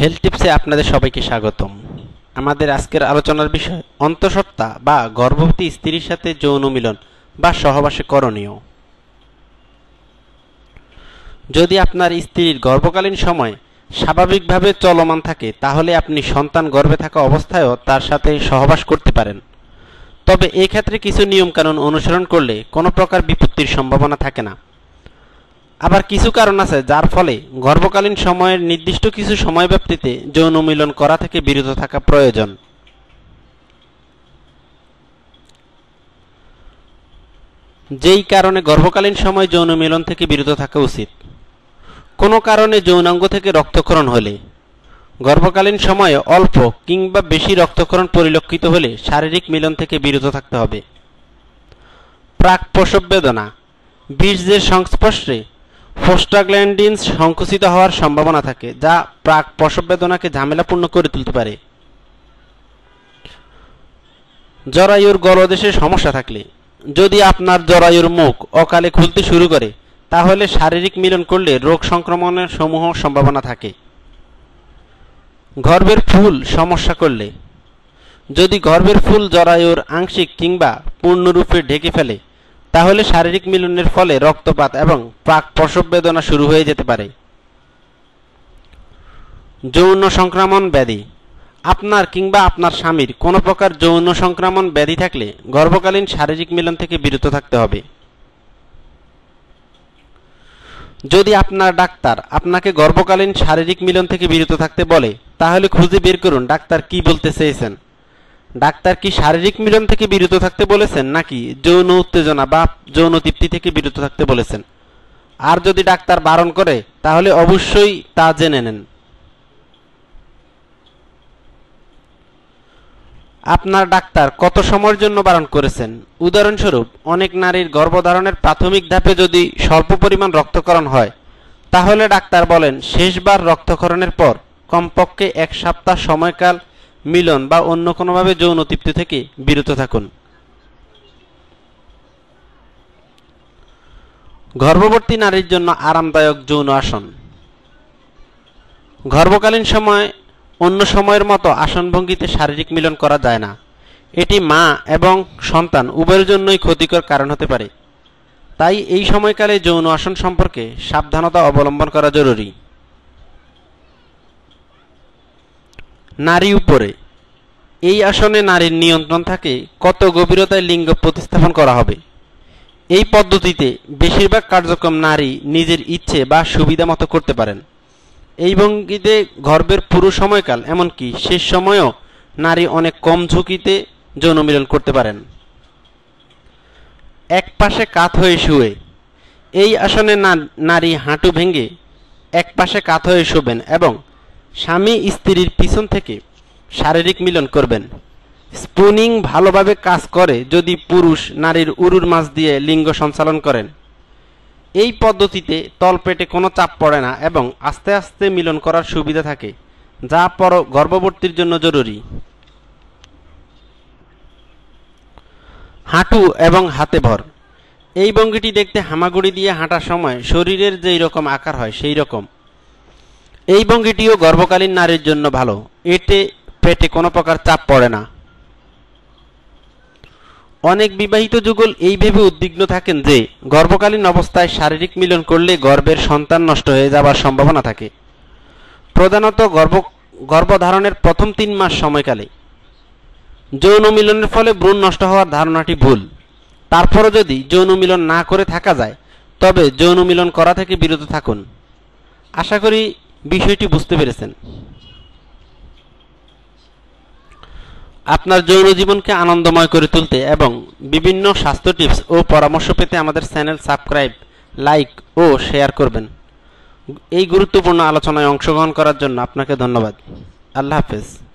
Health টিপসে আপনাদের সবাইকে স্বাগতম। আমাদের আজকের আলোচনার বিষয়, অন্তঃসত্ত্বা বা গর্ভবতী স্ত্রীর সাথে যৌন মিলন বা সহবাসে করণীয়। যদি আপনার স্ত্রীর গর্ভকালীন সময় স্বাভাবিকভাবে চলমান থাকে, তাহলে আপনি সন্তান গর্ভে থাকা অবস্থায়ও তার সাথে সহবাস করতে পারেন। তবে এই ক্ষেত্রে কিছু নিয়মকানুন অনুসরণ করলে কোনো প্রকার বিপত্তির সম্ভাবনা থাকে না। আবার কিছু কারণ আছে, যার ফলে গর্ভকালীন সময়ের নির্দিষ্ট কিছু সময় ব্যাপ্তিতে যৌন মিলন করা থেকে বিরত থাকা প্রয়োজন। যেই কারণে গর্ভকালীন সময় যৌন মিলন থেকে বিরত থাকা উচিত। কোনো কারণে যৌনাঙ্গ থেকে রক্তক্ষরণ হলে, গর্ভকালীন সময়ে অল্প কিংবা বেশি রক্তক্ষরণ পরিলক্ষিত হলে শারীরিক মিলন থেকে বিরত থাকতে হবে। প্রাক প্রসব বেদনা, বীর্যের সংস্পর্শে ফোস্টাগ্ল্যান্ডিনস সংকুচিত হওয়ার সম্ভাবনা থাকে, যা প্রাক প্রসব বেদনাকে ঝামেলাপূর্ণ করে তুলতে পারে। জরায়ুর গলদেশে সমস্যা থাকলে, যদি আপনার জরায়ুর মুখ অকালে খুলতে শুরু করে, তাহলে শারীরিক মিলন করলে রোগ সংক্রমণের সমূহ সম্ভাবনা থাকে। গর্ভের ফুল সমস্যা করলে, যদি গর্ভের ফুল জরায়ুর আংশিক কিংবা পূর্ণরূপে ঢেকে ফেলে তাহলে শারীরিক মিলনের ফলে রক্তপাত এবং প্রাক প্রসব বেদনা শুরু হয়ে যেতে পারে। যৌন সংক্রমণ ব্যাধি। আপনার কিংবা আপনার স্বামীর কোনো প্রকার যৌন সংক্রমণ ব্যাধি থাকলে গর্ভকালীন শারীরিক মিলন থেকে বিরত থাকতে হবে। যদি আপনার ডাক্তার আপনাকে গর্ভকালীন শারীরিক মিলন থেকে বিরত থাকতে বলে, তাহলে খুঁজে বের করুন, ডাক্তার কি বলতে চেয়েছেন। ডাক্তার কি শারীরিক মিলন থেকে বিরত থাকতে বলেছেন নাকি যৌন উত্তেজনা বা যৌন তৃপ্তি থেকে বিরত থাকতে বলেছেন? আর যদি ডাক্তার বারণ করে, তাহলে অবশ্যই তা জেনে নেন। আপনার ডাক্তার কত সময়ের জন্য বারণ করেছেন? উদাহরণস্বরূপ, অনেক নারীর গর্ভধারণের প্রাথমিক ধাপে যদি স্বল্প পরিমাণ রক্তকরণ হয়, তাহলে ডাক্তার বলেন, শেষবার রক্তকরণের পর কমপক্ষে এক সপ্তাহ সময়কাল মিলন বা অন্য কোনোভাবে যৌন তৃপ্তি থেকে বিরত থাকুন। গর্ভবতী নারীর জন্য আরামদায়ক যৌন আসন। গর্ভকালীন সময় অন্য সময়ের মতো আসনভঙ্গিতে শারীরিক মিলন করা যায় না। এটি মা এবং সন্তান উভয়ের জন্যই ক্ষতিকর কারণ হতে পারে। তাই এই সময়কালে যৌন আসন সম্পর্কে সাবধানতা অবলম্বন করা জরুরি। নারী উপরে। এই আসনে নারীর নিয়ন্ত্রণ থাকে কত গভীরতায় লিঙ্গ প্রতিস্থাপন করা হবে। এই পদ্ধতিতে বেশিরভাগ কার্যক্রম নারী নিজের ইচ্ছে বা সুবিধা মতো করতে পারেন। এই ভঙ্গিতে গর্ভের পুরো সময়কাল, এমনকি শেষ সময়েও নারী অনেক কম ঝুঁকিতে যৌন মিলন করতে পারেন। এক পাশে কাত হয়ে শুয়ে। এই আসনে নারী হাঁটু ভেঙে এক পাশে কাত হয়ে শোবেন এবং স্বামী স্ত্রীর পিছন থেকে শারীরিক মিলন করবেন। স্পুনিং ভালোভাবে কাজ করে যদি পুরুষ নারীর উরুর মাছ দিয়ে লিঙ্গ সঞ্চালন করেন। এই পদ্ধতিতে তলপেটে কোনো চাপ পড়ে না এবং আস্তে আস্তে মিলন করার সুবিধা থাকে, যা পর গর্ভবর্তীর জন্য জরুরি। হাঁটু এবং হাতে ভর। এই ভঙ্গিটি দেখতে হামাগুড়ি দিয়ে হাঁটার সময় শরীরের যেই রকম আকার হয় সেই রকম। এই ভঙ্গিটিও গর্ভকালীন নারীর জন্য ভালো। এতে পেটে কোনো প্রকার চাপ পড়ে না। অনেক বিবাহিত যুগল এই ভেবে উদ্বিগ্ন থাকেন যে, গর্ভকালীন অবস্থায় শারীরিক মিলন করলে গর্ভের সন্তান নষ্ট হয়ে যাবার সম্ভাবনা থাকে। প্রধানত গর্ভ, গর্ভধারণের প্রথম তিন মাস সময়কালে। যৌন মিলনের ফলে ভ্রূণ নষ্ট হওয়ার ধারণাটি ভুল। তারপরও যদি যৌন মিলন না করে থাকা যায়, তবে যৌন মিলন করা থেকে বিরত থাকুন। আশা করি বিষয়টি বুঝতে পেরেছেন। আপনার যৌন জীবনকে আনন্দময় করে তুলতে এবং বিভিন্ন স্বাস্থ্য টিপস ও পরামর্শ পেতে আমাদের চ্যানেল সাবস্ক্রাইব, লাইক ও শেয়ার করবেন। এই গুরুত্বপূর্ণ আলোচনায় অংশগ্রহণ করার জন্য আপনাকে ধন্যবাদ। আল্লাহ হাফেজ।